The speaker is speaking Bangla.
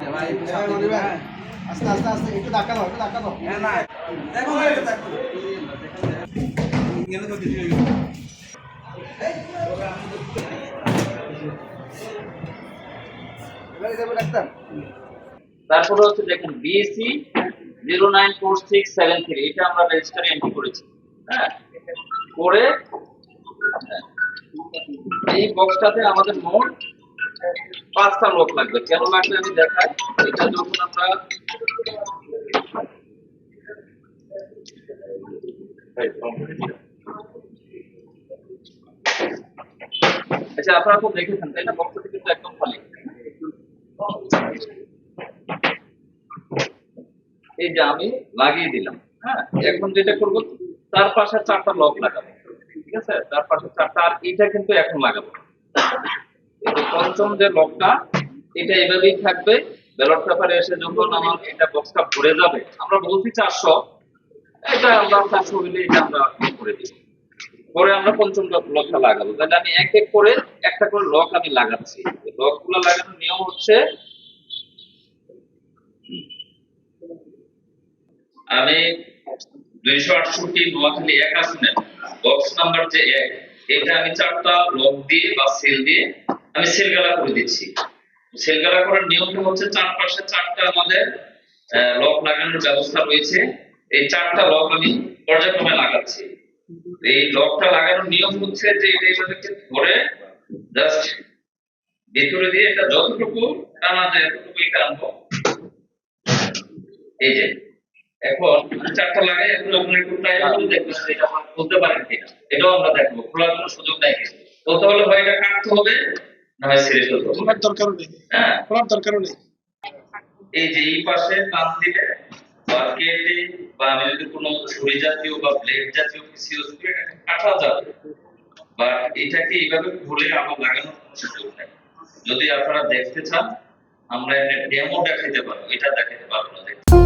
হ্যাঁ, ভাই। আস্তে আস্তে আস্তে একটু ধাক্কা দাও একটু ধাক্কা দাও। হ্যাঁ না দেখো তারপরে হচ্ছে দেখেন BSC zero nine four six seven three এটা আমরা রেজিস্টারে এন্ট্রি করেছি। হ্যাঁ করে হ্যাঁ, এই বক্সটাতে আমাদের মোট পাঁচটা লোক লাগবে। কেন লাগবে আমি দেখাই? এটা যখন আমরা আচ্ছা আপনারা তো দেখেছেন তাই না? বক্সটা কিন্তু একদম খালি। এই যে আমি লাগিয়ে দিলাম হ্যাঁ? এখন যেটা করব, তার পাশে চারটা লক লাগাবো, ঠিক আছে? তার পাশে চারটা, আর এটা কিন্তু এখন লাগাবো। পঞ্চম যে লকটা এটা এভাবেই থাকবে। ব্যালট পেপারে এসে যখন আমার এটা বক্সটা ভরে যাবে, আমরা বলছি চারশো। এটা আমরা চারশো হইলে এটা আমরা ইয়ে করে দিই। পরে আমরা পঞ্চম লকটা লাগাবো। তাহলে আমি এক এক করে, একটা করে লক আমি লাগাচ্ছি। লকগুলো লাগানোর নিয়ম হচ্ছে, আমি দুইশো আটষট্টি নোয়াখালী এক আসনের বক্স নাম্বার যে এক, এটা আমি চারটা লক দিয়ে বা সেল দিয়ে আমি সেলগালা করে দিচ্ছি। সেলগালা করার নিয়মটা হচ্ছে চারপাশে চারটা আমাদের লক লাগানোর ব্যবস্থা রয়েছে। এই চারটা লক আমি পর্যায়ক্রমে লাগাচ্ছি। এই লকটা লাগানোর নিয়ম হচ্ছে যে এটা ধরে জাস্ট ভেতরে দিয়ে এটা যতটুকু টানা যায় ততটুকুই টানবো। এই যে, এখন চারটা লাগাই, এখন আপনি একটু দেখবেন এটা পারেন কিনা, এটাও আমরা দেখব, খোলার কোনো সুযোগ নাই কিন্তু। হলে হয় এটা কাটতে হবে হয় ছিঁড়ে ফেলতে হবে। খোলার দরকারও নেই। দরকারও নেই। এই যে এই পাশে টান দিলে বা কেটে বা আমি যদি কোনো ছুরি জাতীয় বা ব্লেড জাতীয় কিছু ইউজ করে এটাকে কাটা যাবে। বা এটাকে এইভাবে খুলে আবার লাগানোর কোনো সুযোগ নেই। যদি আপনারা দেখতে চান আমরা একটা ডেমো দেখাতে পারব। এটা দেখাতে পারব না।